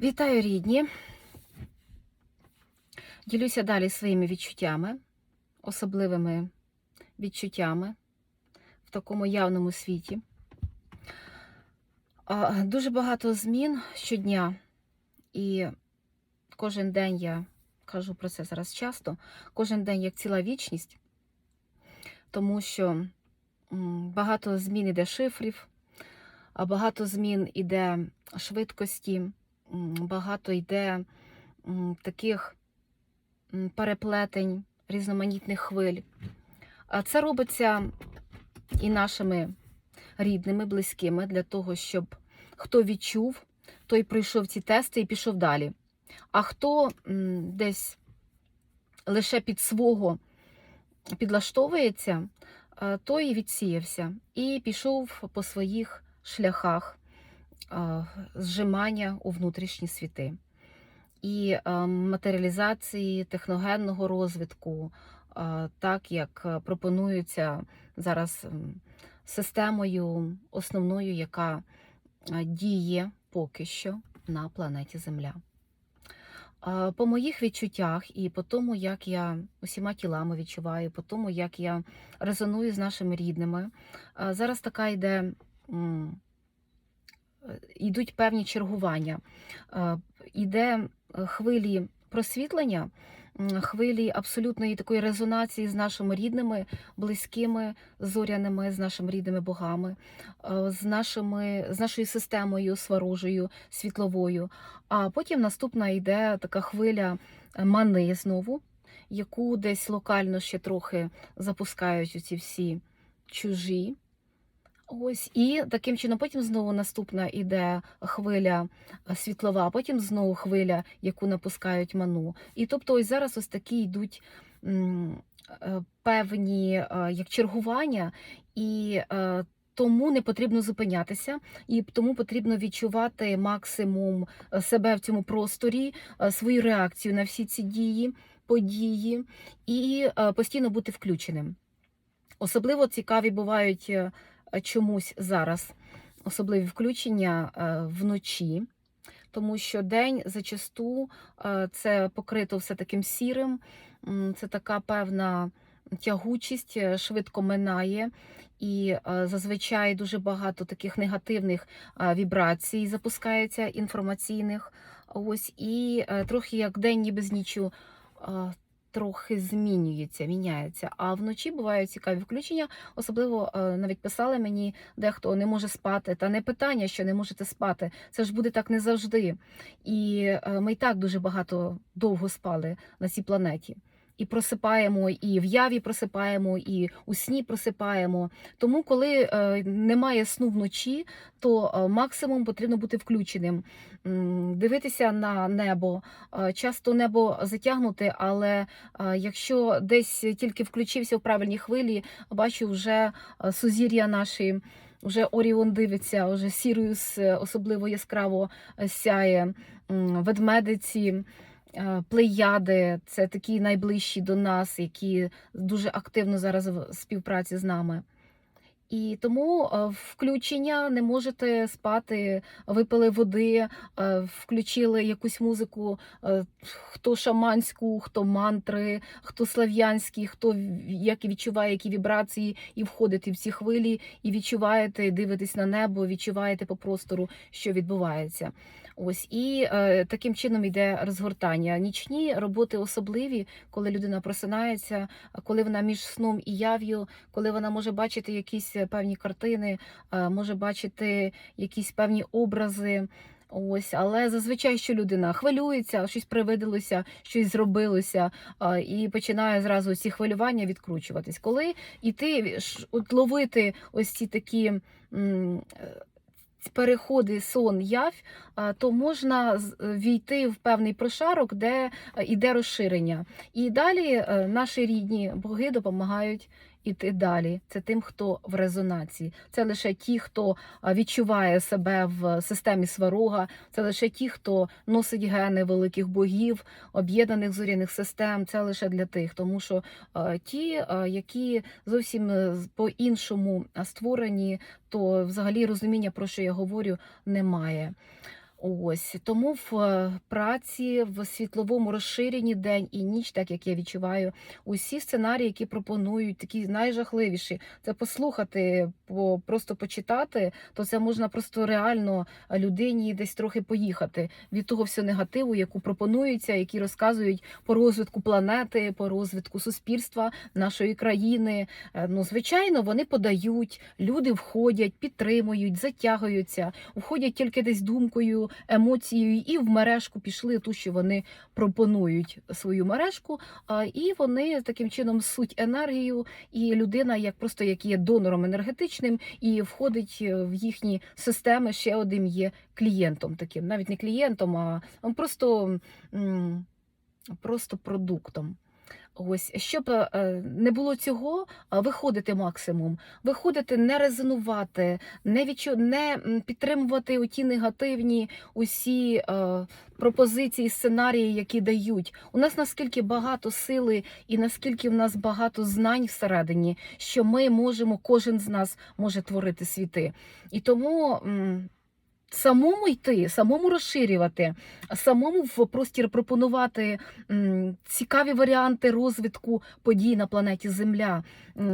Вітаю рідні. Ділюся далі своїми відчуттями, особливими відчуттями в такому явному світі. Дуже багато змін щодня, і кожен день я кажу про це зараз часто, кожен день як ціла вічність, тому що багато змін іде шифрів, багато змін іде швидкості, багато йде таких переплетень, різноманітних хвиль. А це робиться і нашими рідними, близькими, для того, щоб хто відчув, той пройшов ці тести і пішов далі. А хто десь лише під свого підлаштовується, е, той відсіявся і пішов по своїх шляхах зжимання у внутрішні світи і е, матеріалізації техногенного розвитку, е, так як е, пропонується зараз системою основною, яка е, діє поки що на планеті Земля. Е, По моїх відчуттях і по тому, як я усіма тілами відчуваю, по тому, як я резоную з нашими рідними, е, зараз така йде. Е, Йдуть певні чергування, Е, іде е, хвилі просвітлення, хвилі абсолютної такої резонації з нашими рідними, близькими, зоряними, з нашими рідними богами, е, з, нашими, з нашою системою сварожою, світловою. А потім наступна йде така хвиля е, мани знову, яку десь локально ще трохи запускають оці всі чужі. Ось, і таким чином потім знову наступна іде хвиля е, світлова, потім знову хвиля, яку напускають ману. І тобто ось зараз ось такі йдуть е, певні е, як чергування, і тому не потрібно зупинятися, і тому потрібно відчувати максимум себе в цьому просторі, свою реакцію на всі ці дії, події, і постійно бути включеним. Особливо цікаві бувають чомусь зараз особливі включення е, вночі, тому що день зачасту е, це покрито все таким сірим, це така певна тягучість, е, швидко минає. І зазвичай дуже багато таких негативних вібрацій запускається інформаційних. Ось і трохи як день ніби з нічю е, трохи змінюється, міняється. А вночі бувають цікаві включення. Особливо е, навіть писали мені, дехто не може спати. Та не питання, що не можете спати. Це ж буде так не завжди. І е, ми і так дуже багато довго спали на цій планеті. І просипаємо, і в яві просипаємо, і у сні просипаємо. Тому, коли е, немає сну вночі, то е, максимум потрібно бути включеним, дивитися на небо. Е, Часто небо затягнуте, але якщо десь тільки включився в правильні хвилі, бачу вже сузір'я наші. Вже Оріон дивиться, вже Сіріус особливо яскраво сяє, ведмедиці, плеяди це такі найближчі до нас, які дуже активно зараз в співпраці з нами. І тому е, включення не можете спати, випили води, е, включили якусь музику, е, хто шаманську, хто мантри, хто слав'янські, хто як відчуває які вібрації, і входите в ці хвилі, і відчуваєте, дивитесь на небо, відчуваєте по простору, що відбувається. Ось і е, таким чином йде розгортання. Нічні роботи особливі, коли людина просинається, коли вона між сном і яв'ю, коли вона може бачити якісь е, певні картини, е, може бачити якісь певні образи. Ось, але зазвичай, що людина хвилюється, щось привиділося, щось зробилося, і починає зразу ці хвилювання відкручуватись. Коли іти от ловити ось ці такі е, переходи сон явь, то можна війти в певний прошарок, де йде розширення. І далі е, наші рідні боги допомагають іти далі. Це тим, хто в резонації. Це лише ті, хто відчуває себе в системі сварога. Це лише ті, хто носить гени великих богів, об'єднаних зоряних систем. Це лише для тих, тому що ті, які зовсім е, по-іншому е, створені, то взагалі розуміння, про що я говорю, немає. Ось тому в е, праці в світловому розширенні день і ніч, так як я відчуваю, усі сценарії, які пропонують, такі найжахливіші, це послухати, по просто почитати, то це можна просто реально людині десь трохи поїхати від того всього негативу, яку пропонується, які розказують по розвитку планети, по розвитку суспільства нашої країни. Е, Ну, звичайно, вони подають, люди входять, підтримують, затягуються, входять тільки десь думкою, емоцією, і в мережку пішли ту, що вони пропонують свою мережку, і вони таким чином суть енергію, і людина, як просто як є донором енергетичним, і входить е, в їхні системи. Ще один є клієнтом таким, навіть не клієнтом, а просто, просто продуктом. Ось, щоб е, не було цього, виходити максимум, виходити, не резонувати, не відчу... не підтримувати оті негативні усі е, пропозиції, сценарії, які дають. У нас наскільки багато сили і наскільки в нас багато знань всередині, що ми можемо, кожен з нас може творити світи. І тому. Самому йти, самому розширювати, самому в простір пропонувати цікаві варіанти розвитку подій на планеті Земля,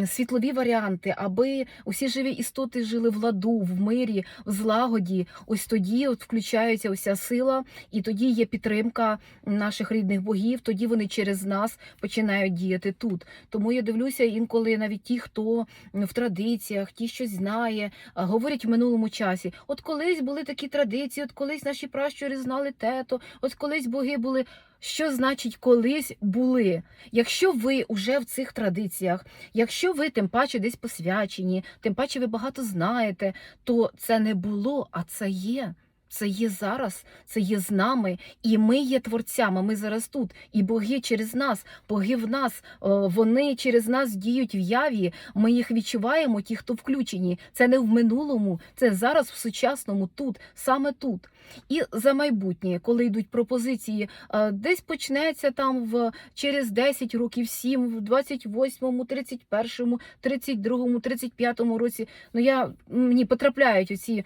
світлові варіанти, аби усі живі істоти жили в ладу, в мирі, в злагоді. Ось тоді от включається уся сила, і тоді є підтримка наших рідних богів. Тоді вони через нас починають діяти тут. Тому я дивлюся інколи навіть ті, хто в традиціях, ті щось знає, говорять в минулому часі. От колись були такі традиції, от колись наші пращури знали тето, от колись боги були. Що значить колись були? Якщо ви вже в цих традиціях, якщо ви тим паче десь посвячені, тим паче ви багато знаєте, то це не було, а це є. Це є зараз, це є з нами, і ми є творцями. Ми зараз тут, і боги через нас, боги в нас, вони через нас діють в яві. Ми їх відчуваємо, ті, хто включені. Це не в минулому, це зараз в сучасному, тут, саме тут. І за майбутнє, коли йдуть пропозиції, е, десь почнеться там в через 10 років, 7, в 28-му, 31-му, 32-му, 35-му році. Ну я мені потрапляють оці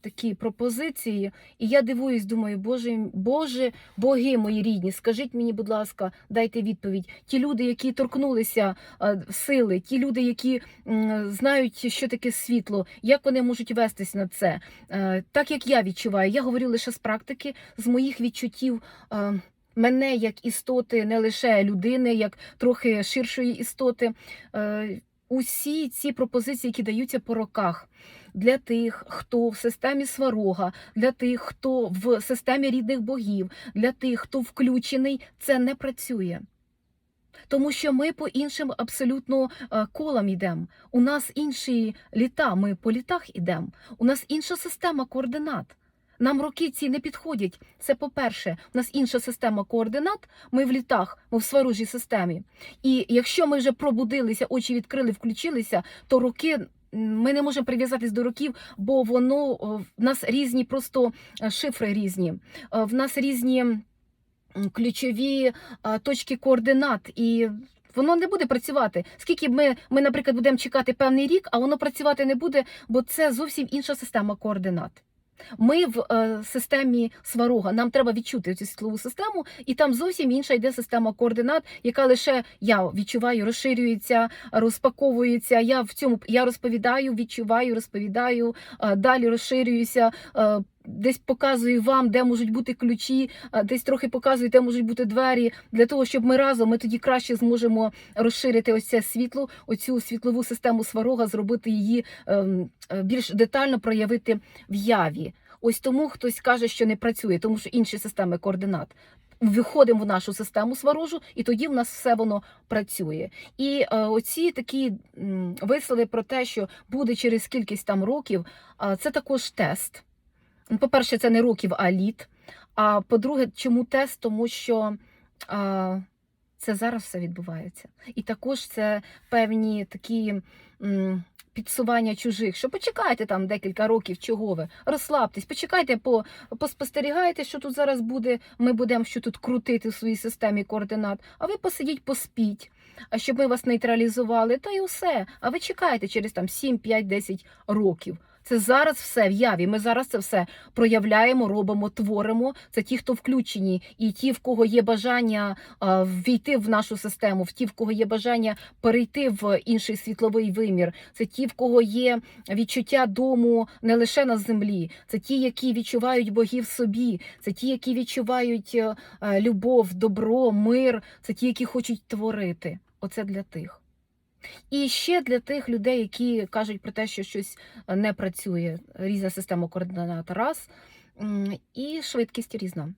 такі пропозиції, і я дивуюсь, думаю, Боже, Боже, боги мої рідні, скажіть мені, будь ласка, дайте відповідь. Ті люди, які торкнулися е, сили, ті люди, які знають, що таке світло, як вони можуть вестись на це. Е, Так як я відчуваю, я говорю лише з практики, з моїх відчуттів. е, Мене як істоти, не лише людини, як трохи ширшої істоти. Усі ці пропозиції, які даються по роках, для тих, хто в системі сварога, для тих, хто в системі рідних богів, для тих, хто включений, це не працює. Тому що ми по іншим абсолютно е, колам йдемо. У нас інші літа, ми по літах йдемо. У нас інша система координат. Нам роки ці не підходять. Це по-перше, у нас інша система координат. Ми в літах, ми в сварожій системі. І якщо ми вже пробудилися, очі відкрили, включилися, то роки. Ми не можемо прив'язатись до років, бо воно в нас різні просто е, шифри різні. Е, В нас різні ключові точки координат, і воно не буде працювати. Скільки ми, ми, наприклад, будемо чекати певний рік, а воно працювати не буде, бо це зовсім інша система координат. Ми в е, системі сварога. Нам треба відчути цю світлову систему, і там зовсім інша йде система координат, яка лише я відчуваю, розширюється, розпаковується. Я в цьому я розповідаю, відчуваю, розповідаю, е, далі розширююся. е, Десь показую вам, де можуть бути ключі, десь трохи показую, де можуть бути двері, для того, щоб ми разом ми тоді краще зможемо розширити ось це світло, оцю світлову систему сварога, зробити її ем, е, більш детально проявити в яві. Ось тому хтось каже, що не працює, тому що інші системи координат. Виходимо в нашу систему сварожу, і тоді в нас все воно працює. І е, оці такі вислови про те, що буде через кількість там років, е, це також тест. Ну, По-перше, це не років, а літ. А по-друге, чому тест? Тому що а, це зараз все відбувається. І також це певні такі м, підсування чужих, що почекайте там декілька років, чого ви, розслабтесь, почекайте, по, поспостерігайте, що тут зараз буде. Ми будемо що тут крутити в своїй системі координат, а ви посидіть, поспіть. Щоб ми вас нейтралізували, та й усе. А ви чекаєте через там 7, 5, 10 років. Це зараз все в яві. Ми зараз це все проявляємо, робимо, творимо. Це ті, хто включені, і ті, в кого є бажання а, ввійти в нашу систему, в ті, в кого є бажання перейти в інший світловий вимір. Це ті, в кого є відчуття дому не лише на землі. Це ті, які відчувають богів собі. Це ті, які відчувають е, любов, добро, мир. Це ті, які хочуть творити. Оце для тих. І ще для тих людей, які кажуть про те, що щось е, не працює, різна система координат раз, і швидкість різна.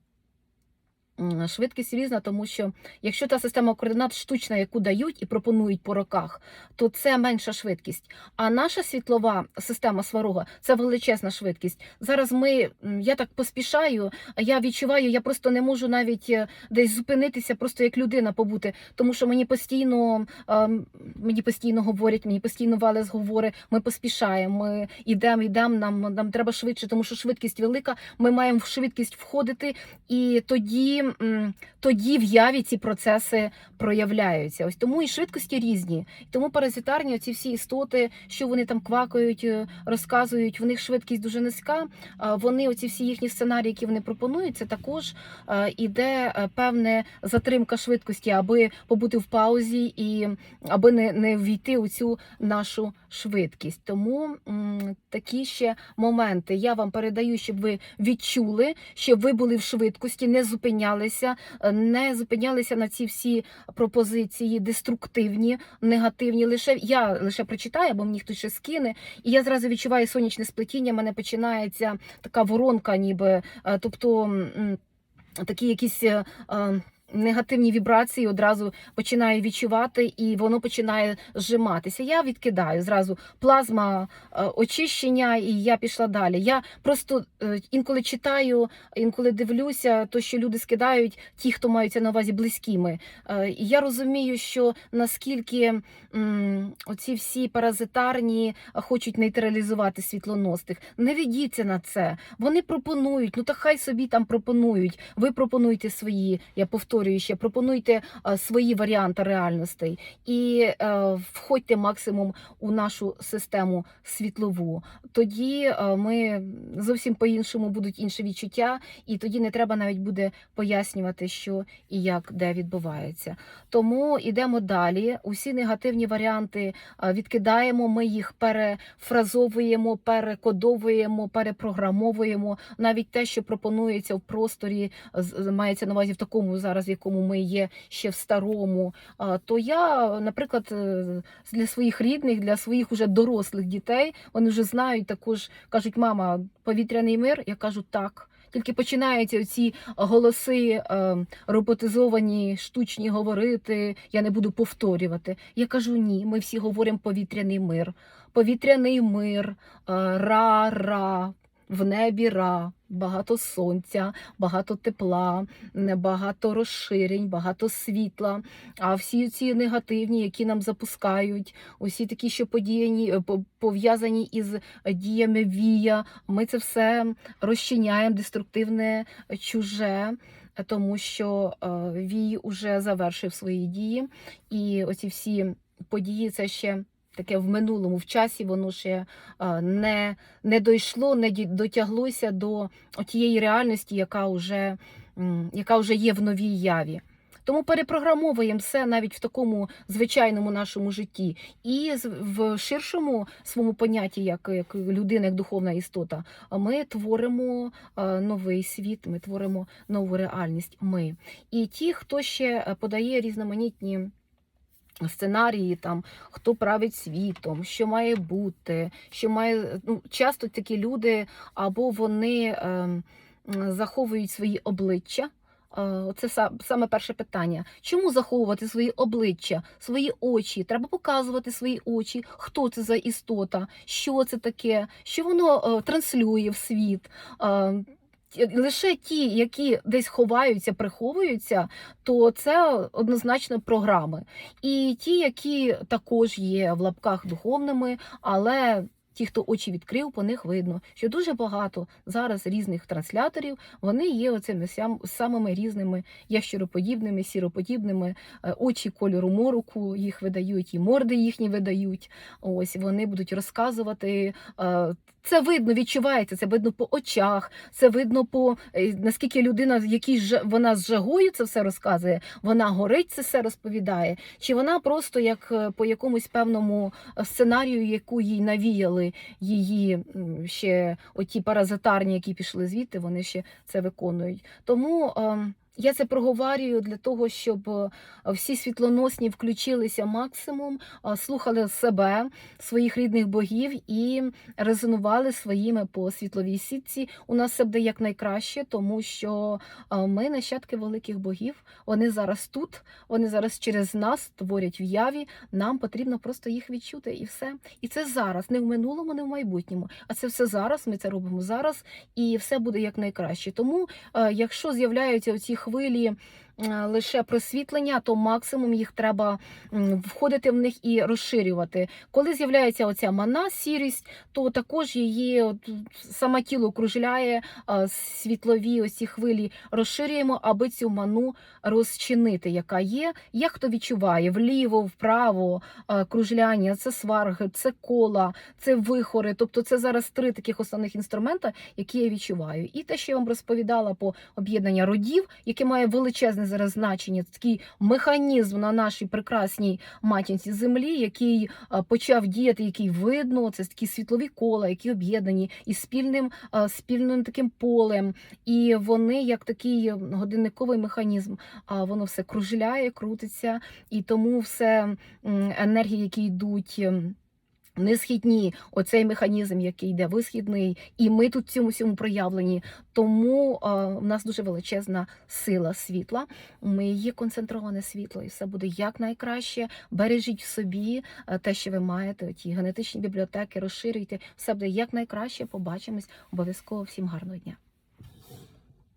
Швидкість різна, тому що якщо та система координат штучна, яку дають і пропонують по роках, то це менша швидкість. А наша світлова система сварога це величезна швидкість. Зараз ми, я так поспішаю, я відчуваю, я просто не можу навіть е, десь зупинитися, просто як людина побути, тому що мені постійно, ем, мені постійно говорять, мені постійно Валес говорить, ми поспішаємо, ми йдемо, йдемо, нам, нам треба швидше, тому що швидкість велика, ми маємо в швидкість входити, і тоді, тоді в яві ці процеси проявляються. Ось тому і швидкості різні. Тому паразитарні ці всі істоти, що вони там квакають, е, розказують, в них швидкість дуже низька. Вони, оці всі їхні сценарії, які вони пропонують, це також е, іде е, певна затримка швидкості, аби побути в паузі і аби не, не ввійти у цю нашу швидкість. Тому такі ще моменти я вам передаю, щоб ви відчули, щоб ви були в швидкості, не зупинялися, е, не зупинялися на ці всі пропозиції деструктивні, негативні. Лише я лише прочитаю, бо мені хтось ще скине, і я зразу відчуваю сонячне сплетіння. Мене починається така воронка, ніби е, тобто. Такі якісь е, негативні вібрації одразу починаю відчувати, і воно починає зжиматися. Я відкидаю зразу плазма е, очищення, і я пішла далі. Я просто е, інколи читаю, інколи дивлюся, то що люди скидають, ті, хто маються на увазі близькими. Е, я розумію, що наскільки оці всі паразитарні хочуть нейтралізувати світлоносних. Не ведіться на це. Вони пропонують. Ну та хай собі там пропонують. Ви пропонуєте свої. Я повторюю ще, пропонуйте е, свої варіанти реальностей і е, входьте максимум у нашу систему світлову. Тоді е, ми зовсім по-іншому будуть інші відчуття, і тоді не треба навіть буде пояснювати, що і як де відбувається. Тому йдемо далі. Усі негативні варіанти відкидаємо. Ми їх перефразовуємо, перекодовуємо, перепрограмовуємо. Навіть те, що пропонується в просторі, з- мається на увазі в такому зараз, в якому ми є ще в старому. То я, наприклад, е, для своїх рідних, для своїх уже дорослих дітей, вони вже знають також, кажуть, мама, повітряний мир. Я кажу так. Тільки починаються ці голоси е, роботизовані, штучні говорити. Я не буду повторювати. Я кажу ні. Ми всі говоримо повітряний мир. Повітряний мир, е, ра-ра, в небі ра, багато сонця, багато тепла, багато розширень, багато світла. А всі ці негативні, які нам запускають, усі такі, що подіяні, е, пов'язані із діями вія, ми це все розчиняємо, деструктивне, чуже. Тому що е, Вій уже завершив свої дії, і оці всі події це ще таке в минулому, в часі, воно ще е, не, не дійшло, не дотяглося до тієї реальності, яка вже, яка вже є в новій яві. Тому перепрограмовуємо все навіть в такому звичайному нашому житті, і в ширшому своєму понятті, як, як людина, як духовна істота, ми творимо е, новий світ, ми творимо нову реальність. Ми і ті, хто ще подає різноманітні. Сценарії там, хто править світом, що має бути, що має ну часто такі люди або вони ем, заховують свої обличчя. Е, Це саме перше питання. Чому заховувати свої обличчя, свої очі? Треба показувати свої очі, хто це за істота, що це таке, що воно е, транслює в світ. Е, Лише ті, які десь ховаються, приховуються, то це однозначно програми. І ті, які також є в лапках духовними, але ті, хто очі відкрив, по них видно, що дуже багато зараз різних трансляторів вони є оцими самими різними ящероподібними, сіроподібними, е, очі кольору мороку їх видають, і морди їхні видають. Ось вони будуть розказувати. е, Це видно, відчувається, це видно по очах, це видно по е, наскільки людина, якій ж вона з жагою це все розказує, вона горить це все розповідає, чи вона просто як по якомусь певному сценарію, яку їй навіяли її ще оті паразитарні, які пішли звідти, вони ще це виконують. Тому ем, я це проговорюю для того, щоб е, всі світлоносні включилися максимум, е, слухали себе, своїх рідних богів і резонували своїми по світловій сітці. У нас все буде якнайкраще, тому що е, ми нащадки великих богів. Вони зараз тут, вони зараз через нас творять в яві. Нам потрібно просто їх відчути і все. І це зараз, не в минулому, не в майбутньому. А це все зараз. Ми це робимо зараз, і все буде якнайкраще. Тому, якщо з'являються оці хвилі. Е, Лише просвітлення, то максимум їх треба входити в них і розширювати. Коли з'являється оця мана, сірість, то також її от, саме тіло кружляє, а, світлові оці хвилі розширюємо, аби цю ману розчинити, яка є. Як хто відчуває вліво, вправо кружляння, це сварги, це кола, це вихори. Тобто це зараз три таких основних інструмента, які я відчуваю. І те, що я вам розповідала по об'єднання родів, яке має величезне зараз значення, це такий механізм на нашій прекрасній матінці землі, який почав діяти, який видно. Це такі світлові кола, які об'єднані із спільним спільним таким полем. І вони як такий годинниковий механізм. А воно все кружляє, крутиться, і тому все енергії, які йдуть. Несхідні, оцей механізм, який йде висхідний, і ми тут цьому всьому проявлені. Тому а, в нас дуже величезна сила світла. Ми є концентроване світло, і все буде якнайкраще. Бережіть в собі е, те, що ви маєте. Ті генетичні бібліотеки, розширюйте. Все буде якнайкраще. Побачимось обов'язково. Всім гарного дня.